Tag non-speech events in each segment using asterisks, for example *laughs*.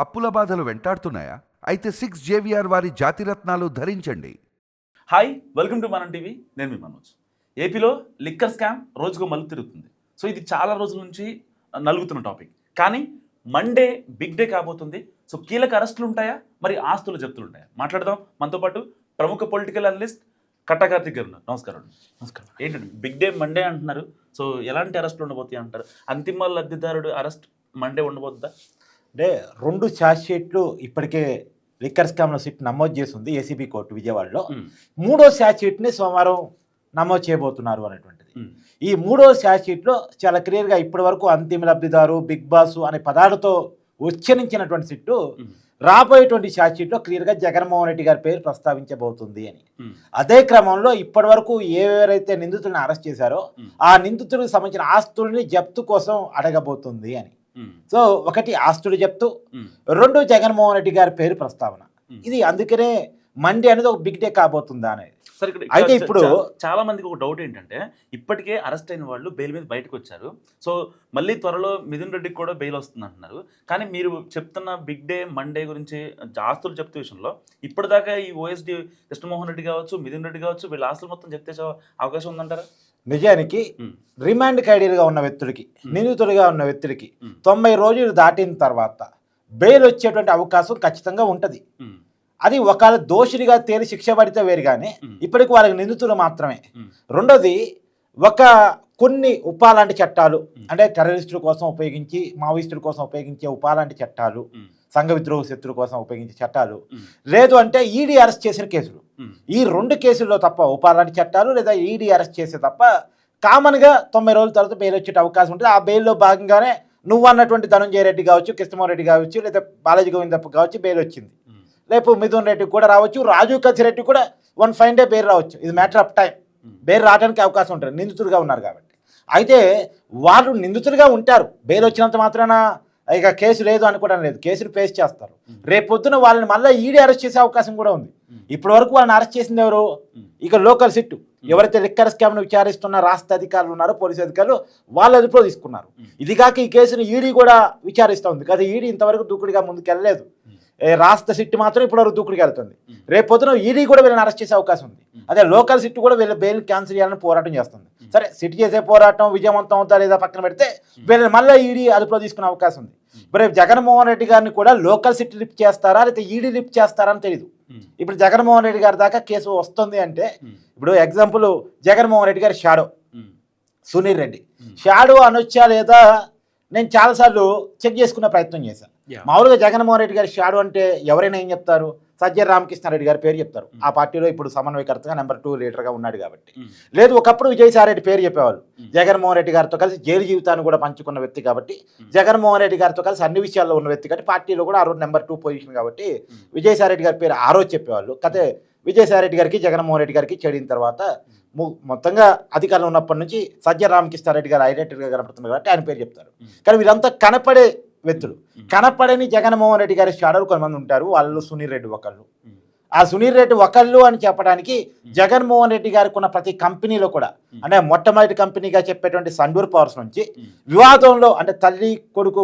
అప్పుల బాధలు వెంటాడుతున్నాయా? అయితే సిక్స్ జేవిఆర్ వారి జాతిరత్నాలు ధరించండి. హాయ్ వెల్కమ్ టు మనం టీవీ నేను మీ మనోజ్. ఏపీలో లిక్కర్ స్కామ్ రోజుకు మలుపు తిరుగుతుంది. సో ఇది చాలా రోజుల నుంచి నలుగుతున్న టాపిక్. కానీ మండే బిగ్ డే కాబోతుంది. సో కీలక అరెస్టులు ఉంటాయా? మరి ఆస్తులు జప్తులు ఉంటాయా? మాట్లాడదాం. మనతో పాటు ప్రముఖ పొలిటికల్ అనలిస్ట్ కట్టకార్తిక్ గారు ఉన్నారు నమస్కారం. అండి నమస్కారం. ఏంటండి? బిగ్ డే మండే అంటున్నారు. సో ఎలాంటి అరెస్టులు ఉండబోతాయి అంటారు? అంతిమ లబ్ధిదారుడు అరెస్ట్ మండే ఉండబోతుందా? అంటే రెండు ఛార్జ్ షీట్లు ఇప్పటికే లిక్కర్ స్కామ్లో సిట్ నమోదు చేసింది ఏసీబీ కోర్టు విజయవాడలో. మూడో ఛార్జ్ షీట్ని సోమవారం నమోదు చేయబోతున్నారు అనేటువంటిది. ఈ మూడో ఛార్జ్ షీట్లో చాలా క్లియర్గా ఇప్పటి వరకు అంతిమ లబ్ధిదారు బిగ్ బాస్ అనే పదాలతో ఉచ్చరించినటువంటి సిట్టు రాబోయేటువంటి ఛార్జ్ షీట్లో క్లియర్గా జగన్మోహన్ రెడ్డి గారి పేరు ప్రస్తావించబోతుంది అని. అదే క్రమంలో ఇప్పటి వరకు ఎవరైతే నిందితులను అరెస్ట్ చేశారో ఆ నిందితులకు సంబంధించిన ఆస్తుల్ని జప్తు కోసం అడగబోతుంది అని. సో ఒకటి ఆస్తులు జప్తు ఉమ్, రెండు జగన్మోహన్ రెడ్డి గారి పేరు ప్రస్తావన. ఉమ్. ఇది అందుకనే మండి అనేది ఒక బిగ్ డే కాబోతుందా అనేది. సరే ఇక్కడ అయితే ఇప్పుడు- చాలా మందికి ఒక డౌట్ ఏంటంటే ఇప్పటికే అరెస్ట్ అయిన వాళ్ళు బెయిల్ మీద బయటకు వచ్చారు. సో మళ్ళీ త్వరలో మిథున్ రెడ్డికి కూడా బెయిల్ వస్తుంది అంటున్నారు. కానీ మీరు చెప్తున్న బిగ్ డే మండే గురించి ఆస్తులు చెప్తే విషయంలో ఇప్పటిదాకా ఈ ఓఎస్డి కృష్ణమోహన్ రెడ్డి కావచ్చు మిథున్ రెడ్డి కావచ్చు వీళ్ళ ఆస్తులు మొత్తం చెప్తే అవకాశం ఉందంటారా? నిజానికి రిమాండ్ ఖైడీలుగా ఉన్న వ్యక్తుడికి. నిందితుడిగా ఉన్న వ్యక్తుడికి. తొంభై రోజులు దాటిన తర్వాత బెయిల్ వచ్చేటువంటి అవకాశం ఖచ్చితంగా ఉంటుంది అది ఒకవేళ దోషుడిగా తేలి శిక్ష పడితే వేరు కానీ. ఇప్పటికి వాళ్ళకి నిందితులు మాత్రమే రెండోది ఒక కొన్ని ఉపా లాంటి చట్టాలు. అంటే టెర్రరిస్టుల కోసం ఉపయోగించి మావోయిస్టుల కోసం ఉపయోగించే ఉపా లాంటి చట్టాలు సంఘ విద్రోహ శత్రుల కోసం ఉపయోగించే చట్టాలు లేదు అంటే ఈడీ అరెస్ట్ చేసిన కేసులు ఈ రెండు కేసుల్లో తప్ప ఉపాలాంటి చట్టాలు లేదా ఈడీ అరెస్ట్ చేస్తే తప్ప కామన్గా తొంభై రోజుల తర్వాత బెయిల్ వచ్చే అవకాశం ఉంటుంది. ఆ బెయిల్లో భాగంగానే నువ్వు అన్నటువంటి ధనంజయ రెడ్డి కావచ్చు కృష్ణమోహన్ రెడ్డి కావచ్చు లేదా బాలాజీ గోవిందప్ప కావచ్చు బెయిల్ వచ్చింది. రేపు మిథున్ రెడ్డి కూడా రావచ్చు రాజు కచ్చిరెడ్డి కూడా వన్ ఫైన్ డే బెయిల్ రావచ్చు. ఇది మ్యాటర్ ఆఫ్ టైం బెయిల్ రావడానికి అవకాశం ఉంటుంది. నిందితులుగా ఉన్నారు కాబట్టి. అయితే వాళ్ళు నిందితులుగా ఉంటారు. బెయిల్ వచ్చినంత మాత్రాన ఇక కేసు లేదు అనుకోవడం లేదు. కేసులు ఫేస్ చేస్తారు. రేపొద్దున వాళ్ళని మళ్ళీ ఈడీ అరెస్ట్ చేసే అవకాశం కూడా ఉంది. ఇప్పటి వరకు వాళ్ళని అరెస్ట్ చేసింది ఎవరు? ఇక లోకల్ సిట్టు. ఎవరైతే లిక్కర్ స్కామ్ను విచారిస్తున్న రాష్ట్ర అధికారులు ఉన్నారో పోలీసు అధికారులు వాళ్ళ అదుపులో తీసుకున్నారు. ఇది కాక ఈ కేసును ఈడీ కూడా విచారిస్తూ ఉంది. కదా ఈడీ ఇంతవరకు దూకుడుగా ముందుకెళ్ళలేదు. రాష్ట్ర సిట్టు మాత్రం ఇప్పటివరకు దూకుడుగా వెళ్తుంది ఉమ్. రేపు పొద్దున ఈడీ కూడా వీళ్ళని అరెస్ట్ చేసే అవకాశం ఉంది. అదే లోకల్ సిట్టు కూడా వీళ్ళ బెయిల్ క్యాన్సిల్ చేయాలని పోరాటం చేస్తుంది. సరే సిట్ చేసే పోరాటం విజయవంతం అవుతా లేదా పక్కన పెడితే వీళ్ళని మళ్ళీ ఈడీ అదుపులో తీసుకునే అవకాశం ఉంది. మరి జగన్మోహన్ రెడ్డి గారిని కూడా లోకల్ సిట్ లిఫ్ట్ చేస్తారా లేకపోతే ఈడీ లిఫ్ట్ చేస్తారా అని తెలియదు ఇప్పుడు జగన్మోహన్ రెడ్డి గారి దాకా కేసు వస్తుంది అంటే ఇప్పుడు ఎగ్జాంపుల్ జగన్మోహన్ రెడ్డి గారి షాడో సునీల్ రెడ్డి. షాడో అనొచ్చా లేదా నేను చాలాసార్లు చెక్ చేసుకునే ప్రయత్నం చేశాను. మామూలుగా జగన్మోహన్ రెడ్డి గారి షాడో అంటే ఎవరైనా ఏం చెప్తారు? సజ్జల రామకృష్ణారెడ్డి గారి పేరు చెప్తారు. Mm. ఆ పార్టీలో ఇప్పుడు సమన్వయకర్తగా నెంబర్ టూ లీడర్గా ఉన్నాడు కాబట్టి. ఉమ్, లేదు ఒకప్పుడు విజయసాయిరెడ్డి పేరు చెప్పేవాళ్ళు. Mm. జగన్మోహన్ రెడ్డి గారితో కలిసి జైలు జీవితాన్ని కూడా పంచుకున్న వ్యక్తి కాబట్టి. జగన్మోహన్ రెడ్డి గారితో కలిసి అన్ని విషయాల్లో ఉన్న వ్యక్తి కాబట్టి పార్టీలో కూడా ఆ రోజు నెంబర్ టూ పొజిషన్ కాబట్టి విజయసాయిరెడ్డి గారి పేరు ఆ రోజు చెప్పేవాళ్ళు. కతే విజయసాయిరెడ్డి గారికి జగన్మోహన్ రెడ్డి గారికి చెడిన తర్వాత మొత్తంగా అధికారంలో ఉన్నప్పటి నుంచి సజ్జ రామకృష్ణారెడ్డి గారు హైలైటెడ్గా కనపడుతుంది కాబట్టి ఆయన పేరు చెప్తారు. కానీ వీళ్ళంతా కనపడే వ్యక్తులు. కనపడని జగన్మోహన్ రెడ్డి గారి షాడోలు కొంతమంది ఉంటారు వాళ్ళు సునీల్ రెడ్డి ఒకళ్ళు. ఆ సునీల్ రెడ్డి ఒకళ్ళు అని చెప్పడానికి జగన్మోహన్ రెడ్డి గారికి ఉన్న ప్రతి కంపెనీలో కూడా. అంటే మొట్టమొదటి కంపెనీగా చెప్పేటువంటి సండూర్ పవర్స్ నుంచి వివాదంలో అంటే తల్లి కొడుకు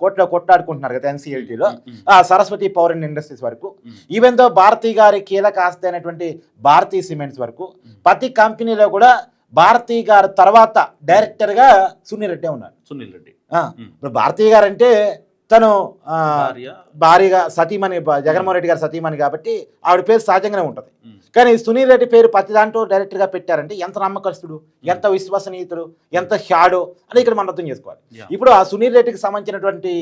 కోర్టులో కొట్లాడుకుంటున్నారు కదా ఎన్సీఎల్టీలో ఆ సరస్వతి పవర్ అండ్ ఇండస్ట్రీస్ వరకు ఈవెన్ దో భారతీ గారి కీలక ఆస్తి అయినటువంటి భారతీ సిమెంట్స్ వరకు. ప్రతి కంపెనీలో కూడా భారతీ గారి తర్వాత డైరెక్టర్గా సునీల్ రెడ్డి ఉన్నారు సునీల్ రెడ్డి. ఇప్పుడు భారతీ గారు అంటే తను భారీగా సతీమణి జగన్మోహన్ రెడ్డి గారి సతీమణి కాబట్టి ఆవిడ పేరు సహజంగానే ఉంటుంది. కానీ సునీల్ రెడ్డి పేరు ప్రతి దాంట్లో డైరెక్టర్గా పెట్టారంటే ఎంత నమ్మకస్తుడు ఎంత విశ్వసనీయతుడు ఎంత షాడో అని ఇక్కడ మనం అర్థం చేసుకోవాలి. ఇప్పుడు ఆ సునీల్ రెడ్డికి సంబంధించినటువంటి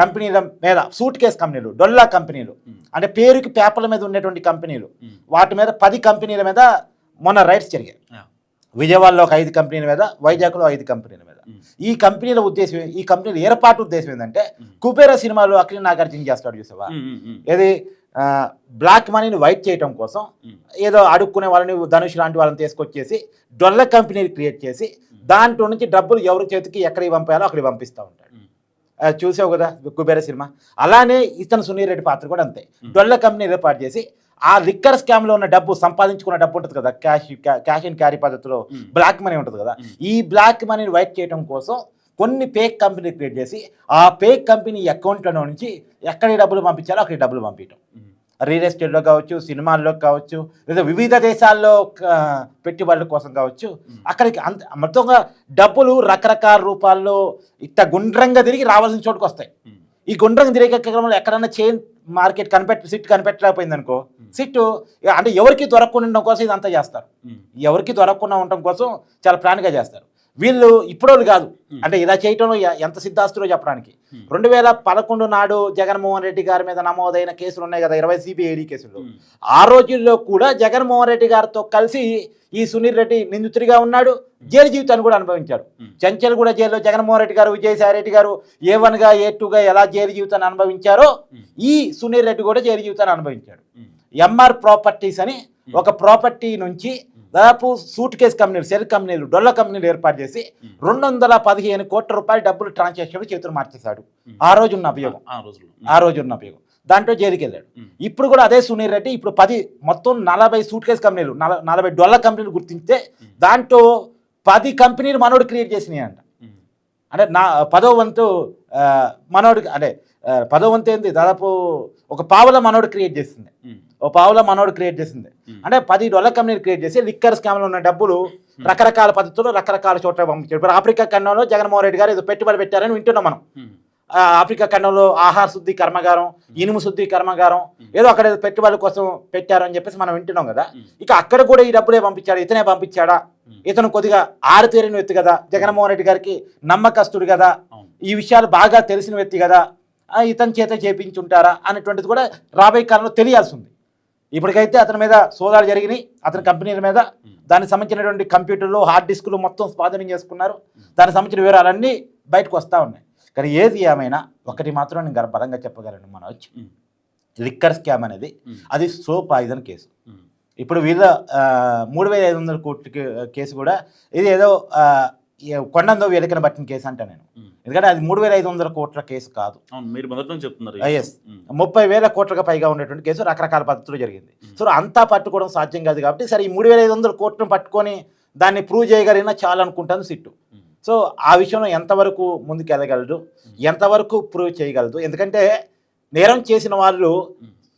కంపెనీల మీద సూట్ కేస్ కంపెనీలు డొల్లా కంపెనీలు అంటే పేరుకి పేపర్ల మీద ఉన్నటువంటి కంపెనీలు వాటి మీద పది కంపెనీల మీద మొన్న రైట్స్ జరిగాయి. విజయవాడలో ఒక ఐదు కంపెనీల మీద వైజాగ్లో ఐదు కంపెనీల మీద. ఈ కంపెనీల ఉద్దేశం ఈ కంపెనీల ఏర్పాటు ఉద్దేశం ఏంటంటే కుబేర సినిమాలో అఖిల నాగార్జున చేస్తాడు చూసావా? ఏది? బ్లాక్ మనీని వైట్ చేయటం కోసం ఏదో అడుక్కునే వాళ్ళని ధనుష్ లాంటి వాళ్ళని తీసుకొచ్చేసి డొల్ల కంపెనీని క్రియేట్ చేసి దాంట్లో నుంచి డబ్బులు ఎవరి చేతికి ఎక్కడికి పంపాలో అక్కడికి పంపిస్తూ ఉంటాడు. చూసావు కదా కుబేర సినిమా? అలానే ఇతను సునీల్ రెడ్డి పాత్ర కూడా అంతే. డొల్ల కంపెనీ ఏర్పాటు చేసి ఆ లిక్కర్ స్కామ్లో ఉన్న డబ్బు సంపాదించుకున్న డబ్బు ఉంటుంది కదా క్యాష్ క్యాష్ అండ్ క్యారీ పద్ధతిలో బ్లాక్ మనీ ఉంటుంది కదా ఈ బ్లాక్ మనీని వైట్ చేయడం కోసం కొన్ని పేక్ కంపెనీ క్రియేట్ చేసి ఆ పేక్ కంపెనీ అకౌంట్లలో నుంచి ఎక్కడికి డబ్బులు పంపించాలో అక్కడికి డబ్బులు పంపించడం రియల్ ఎస్టేట్లో కావచ్చు సినిమాల్లో కావచ్చు లేదా వివిధ దేశాల్లో పెట్టుబడుల కోసం కావచ్చు అక్కడికి అంత మొత్తంగా డబ్బులు రకరకాల రూపాల్లో ఇట్ట గుండ్రంగా తిరిగి రావాల్సిన చోటుకు వస్తాయి ఈ గుండ్రంగా తిరిగే క్రమంలో ఎక్కడన్నా చైన్ మార్కెట్ కనిపెట్టి సిట్ కనిపెట్టలేకపోయింది అనుకో సిట్టు ఇక అంటే ఎవరికి దొరకకుండా ఉండడం కోసం ఇదంతా చేస్తారు. ఉమ్, ఎవరికి దొరకకుండా ఉండడం కోసం చాలా ప్లాన్గా చేస్తారు. వీళ్ళు ఇప్పుడోళ్ళు కాదు. అంటే ఇలా చేయటంలో ఎంత సిద్ధాస్తులో చెప్పడానికి. రెండు వేల పదకొండు నాడు జగన్మోహన్ రెడ్డి గారి మీద నమోదైన కేసులు ఉన్నాయి కదా ఇరవై సిబిఐడి కేసులు. ఆ రోజుల్లో కూడా జగన్మోహన్ రెడ్డి గారితో కలిసి ఈ సునీల్ రెడ్డి నిందితుడిగా ఉన్నాడు. జైలు జీవితాన్ని కూడా అనుభవించాడు. చెంచల్ కూడా జైల్లో జగన్మోహన్ రెడ్డి గారు విజయసాయి రెడ్డి గారు ఏ వన్గా ఏ టూగా ఎలా జైలు జీవితాన్ని అనుభవించారో. ఈ సునీల్ రెడ్డి కూడా జైలు జీవితాన్ని అనుభవించాడు. ఎంఆర్ ప్రాపర్టీస్ అని ఒక ప్రాపర్టీ నుంచి దాదాపు సూట్ కేస్ కంపెనీలు సెల్ కంపెనీలు డొల్ల కంపెనీలు ఏర్పాటు చేసి రెండు వందల పదిహేను కోట్ల రూపాయలు డబ్బులు ట్రాన్సాక్షన్ చేతులు మార్చేశాడు. ఆ రోజు ఉన్న అభియోగం. ఆ రోజు ఉన్న ఉపయోగం దాంట్లో జైలుకి వెళ్ళాడు. ఇప్పుడు కూడా అదే సునీల్ రెడ్డి ఇప్పుడు పది మొత్తం నలభై సూట్ కేస్ కంపెనీలు నల నలభై డొల్ల కంపెనీలు గుర్తించితే దాంట్లో పది కంపెనీలు మనోడు క్రియేట్ చేసినాయి అంట అంటే నా పదో వంతు మనోడు అంటే పదో వంతు ఏంది? దాదాపు ఒక పావుల మనోడు క్రియేట్ చేసింది. ఓ పావుల మనోడు క్రియేట్ చేసింది. అంటే పది డొల్ల కంపెనీలు క్రియేట్ చేసి లిక్కర్ స్కామ్లో ఉన్న డబ్బులు రకరకాల పద్ధతుల్లో రకరకాల చోట్ల పంపించారు. ఇప్పుడు ఆఫ్రికా ఖండంలో జగన్మోహన్ రెడ్డి గారు ఏదో పెట్టుబడి పెట్టారని వింటున్నాం మనం. ఆఫ్రికా ఖండంలో ఆహార శుద్ధి కర్మాగారం ఇనుము శుద్ధి కర్మాగారం ఏదో అక్కడ ఏదో పెట్టుబడుల కోసం పెట్టారు అని చెప్పేసి మనం వింటున్నాం కదా. ఇక అక్కడ కూడా ఈ డబ్బులే పంపించాడు? ఇతనే పంపించాడా. ఇతను కొద్దిగా ఆరితేరిన వ్యక్తి కదా. జగన్మోహన్ రెడ్డి గారికి నమ్మకస్తుడు కదా. ఈ విషయాలు బాగా తెలిసిన వ్యక్తి కదా. ఇతని చేత చేపించుంటారా? అనేటువంటిది కూడా రాబోయే కాలంలో తెలియాల్సి ఉంది. ఇప్పటికైతే అతని మీద సోదాలు జరిగినాయి. అతని కంపెనీల మీద దానికి సంబంధించినటువంటి కంప్యూటర్లు హార్డ్ డిస్కులు మొత్తం స్వాధీనం చేసుకున్నారు. దానికి సంబంధించిన వివరాలన్నీ బయటకు వస్తూ ఉన్నాయి. కానీ ఏది ఏమైనా ఒకటి మాత్రం నేను గర- బలంగా చెప్పగలను మనోజ్. లిక్కర్ స్కామ్ అనేది అది సో పాయిజన్ కేసు. ఇప్పుడు వీళ్ళ మూడు వేల ఐదు వందల కోట్ల కేసు కూడా ఇది ఏదో కొండందో వేలికన పట్టిన కేసు అంట నేను. ఎందుకంటే అది మూడు వేల ఐదు వందల కోట్ల కేసు కాదు. మీరు మొదటి చెప్తున్నారు Ah, yes. ఉమ్, ముప్పై వేల కోట్లకు పైగా ఉండేటువంటి కేసు రకరకాల పద్ధతులు జరిగింది. సో అంతా పట్టుకోవడం సాధ్యం కాదు కాబట్టి సరే ఈ మూడు వేల ఐదు వందల కోట్లను పట్టుకొని దాన్ని ప్రూవ్ చేయగలిగినా చాలు అనుకుంటాను సిట్టు సో ఆ విషయంలో ఎంతవరకు ముందుకు వెళ్ళగలదు ఎంతవరకు ప్రూవ్ చేయగలదు ఎందుకంటే నేరం చేసిన వాళ్ళు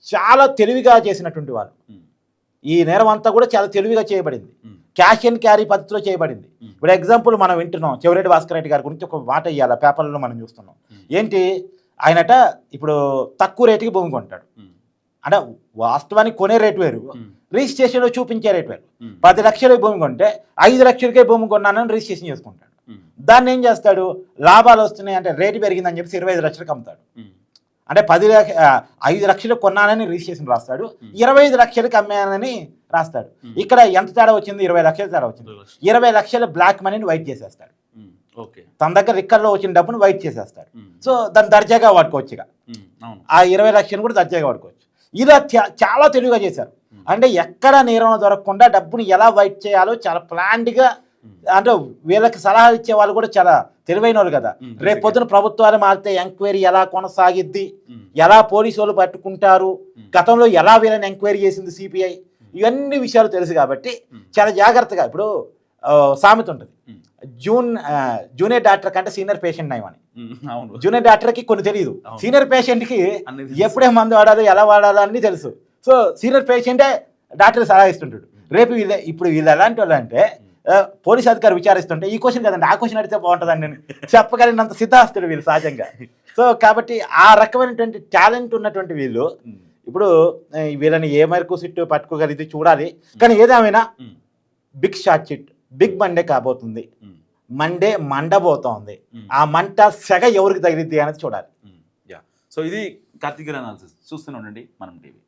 చాలా తెలివిగా చేసినటువంటి వాళ్ళు. ఈ నేరం అంతా కూడా చాలా తెలివిగా చేయబడింది. క్యాష్ అండ్ క్యారీ పద్ధతిలో చేయబడింది. ఇప్పుడు ఎగ్జాంపుల్ మనం వింటున్నాం. చెవిరెడ్డి భాస్కర్ రెడ్డి గారి గురించి ఒక మాట ఇవ్వాలి పేపర్లలో మనం చూస్తున్నాం. ఏంటి? ఆయనట ఇప్పుడు తక్కువ రేటుకి భూమి కొంటాడు. అంటే వాస్తవానికి కొనే రేటు వేరు. రిజిస్ట్రేషన్లో చూపించే రేటు వేరు. పది లక్షలకి భూమి కొంటే ఐదు లక్షలకే భూమి కొన్నానని రిజిస్ట్రేషన్ చేసుకుంటాడు. దాన్ని ఏం చేస్తాడు? లాభాలు వస్తున్నాయి అంటే రేటు పెరిగిందని చెప్పి ఇరవై ఐదు లక్షలకు అమ్ముతాడు. అంటే పది లక్ష ఐదు లక్షలు కొన్నానని రిజిస్ట్రేషన్ రాస్తాడు. ఇరవై ఐదు లక్షలకి అమ్మానని రాస్తాడు. ఇక్కడ ఎంత తేడా వచ్చింది? ఇరవై లక్షల తేడా వచ్చింది. ఇరవై లక్షలు. బ్లాక్ మనీని వైట్ చేసేస్తాడు. తన దగ్గర రిక్కర్లో వచ్చిన డబ్బును వైట్ చేసేస్తాడు. సో దాన్ని దర్జాగా వాడుకోవచ్చు ఇక. ఆ ఇరవై లక్షలు కూడా దర్జాగా వాడుకోవచ్చు. ఇలా చాలా తెలివిగా చేశారు. అంటే ఎక్కడ నేరం దొరకకుండా డబ్బుని ఎలా వైట్ చేయాలో చాలా ప్లాన్డ్గా అంటే వీళ్ళకి సలహా ఇచ్చే వాళ్ళు కూడా చాలా తెలివైన వాళ్ళు కదా. రేపు పొద్దున ప్రభుత్వాలు మారితే ఎంక్వైరీ ఎలా కొనసాగిద్ది? ఎలా పోలీసు వాళ్ళు పట్టుకుంటారు. గతంలో ఎలా వీళ్ళని ఎంక్వైరీ చేసింది సిపిఐ? ఇవన్నీ విషయాలు తెలుసు కాబట్టి. చాలా జాగ్రత్తగా ఇప్పుడు సామెత ఉంటుంది. జూన్ జూనియర్ డాక్టర్ కంటే సీనియర్ పేషెంట్ నయమని. అవును. జూనియర్ డాక్టర్కి కొన్ని తెలియదు. సీనియర్ పేషెంట్కి. ఎప్పుడే మందు వాడాలో ఎలా వాడాలో అన్ని తెలుసు. సో సీనియర్ పేషెంటే డాక్టర్ సలహా ఇస్తుంటాడు. రేపు వీళ్ళ ఇప్పుడు వీళ్ళు ఎలాంటి వాళ్ళు అంటే పోలీస్ అధికారి విచారిస్తుంటే ఈ క్వశ్చన్ కదండి ఆ క్వశ్చన్ అడిగితే బాగుంటుందండి నేను చెప్పగలిగినంత సిద్ధాస్తుడు వీళ్ళు సహజంగా. *laughs* సో కాబట్టి ఆ రకమైనటువంటి టాలెంట్ ఉన్నటువంటి వీళ్ళు ఇప్పుడు వీళ్ళని ఏ మేరకు సిట్టు పట్టుకోగలిగితే చూడాలి. కానీ ఏదేమైనా big short chit big Monday కాబోతుంది. మండే మండబోతోంది. ఆ మంట సెగ ఎవరికి తగిలిద్ది అనేది చూడాలి. యా. సో ఇది కార్తీక్ అనాలిసిస్ చూస్తూనే ఉండండి. మనం టీవీ.